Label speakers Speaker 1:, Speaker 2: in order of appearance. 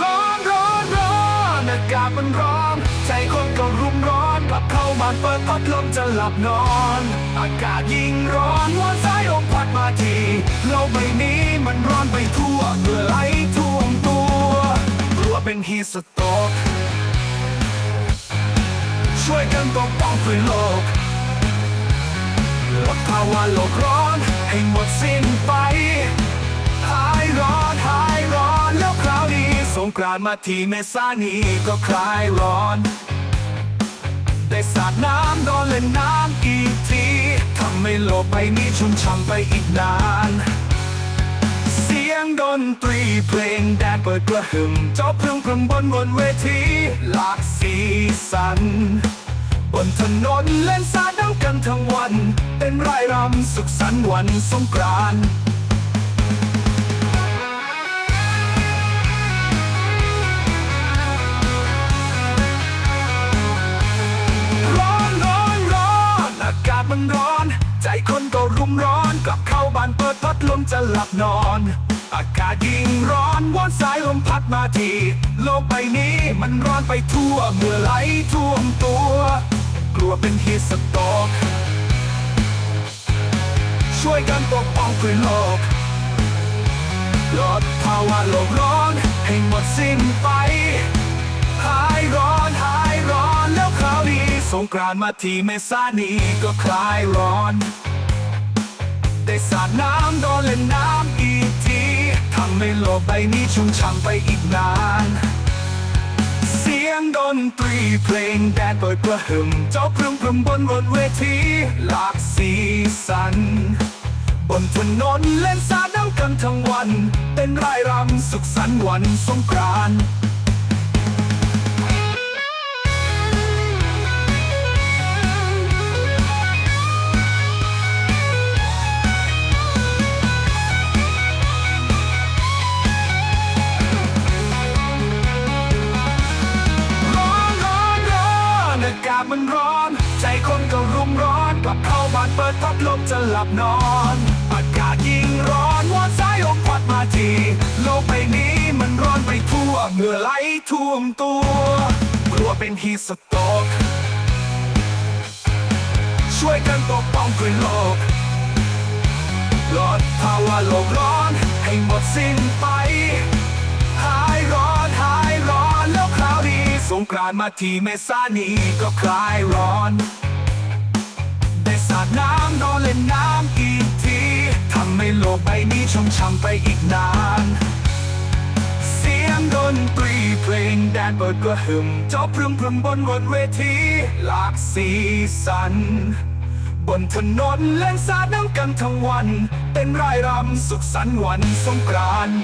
Speaker 1: ร้อนร้อนร้อนอากาศมันร้อน ใจคนก็รุมร้อนกลับเข้าบ้านเปิดพัดลมจะหลับนอน อากาศยิ่งร้อนวันสายลมพัดมาทีโลกใบนี้มันร้อนไปทั่วเหงื่อไหลท่วมตัวกลัวเป็นฮีสโตรกช่วยกันปกป้องเพื่อโลกลดภาวะโลกร้อนให้หมดสิ้นไป กรานมาทีเมษานี้ก็คลายร้อน ได้สาดน้ำโดนเล่นน้ำอีกทีทำให้โลกใบนี้ชุ่มฉ่ำไปอีกนาน เสียงดนตรีเพลงแดนเปิดกระหึ่มเจ้าพึงพรำบนบนเวทีหลากสีสัน บนถนนเล่นสาดน้ำกันทั้งวัน เป็นรายรำสุขสันต์วันสงกรานต์ ใจคนก็รุมร้อน กลับเข้าบ้านเปิดพัดลมจะหลับนอน อากาศยิ่งร้อนวอนสายลมพัดมาที โลกใบนี้มันร้อนไปทั่วเมื่อไหลท่วมตัว กลัวเป็นฮีสตรกช่วยกันปกป้องพื่อโลกลดภาวะโลกร้อนให้หมดสิ้นไปหายร้อน สงกรานต์มาทีเมษานีก็คลายร้อน ได้สาดน้ำโดนเล่นน้ำอีกทีทำให้โลกใบนี้ชุ่มฉ่ำไปอีกนาน เสียงดนตรีเพลงแดนเปิดกระหึ่มเจ้าพรึมพรึมบนบนเวที หลากสีสัน บนถนนเล่นสาดน้ำกันทั้งวัน เป็นรายรำสุขสันต์วันสงกรานต์ บเข้าบ้านเปิดพัดลมจะหลับนอนอากาศยิ่งร้อนวอนสายลมพัดมาทีโลกใบนี้มันร้อนไปทั่วเหงื่อไหลท่วมตัวกลัวเป็นฮีสโตรกช่วยกันปกป้องเพื่อโลกลดภาวะโลกร้อนให้หมดสิ้นไป หายร้อนหายร้อนแล้วคราวนี้สงกรานต์มาทีเมษานี้ก็คลายร้อน ดน้ำนอนเล่นน้ำอีกทีทำให้โลกใบนี้ชุ่มฉ่ำไปอีกนาน เสียงดนตรีเพลงแดนเปิดกระหึ่มเจ้าพรึมพรึมบนบนเวทีหลากสีสัน บนถนนเล่นสาดน้ำกันทั้งวัน เป็นรายรำสุขสันต์วันสงกรานต์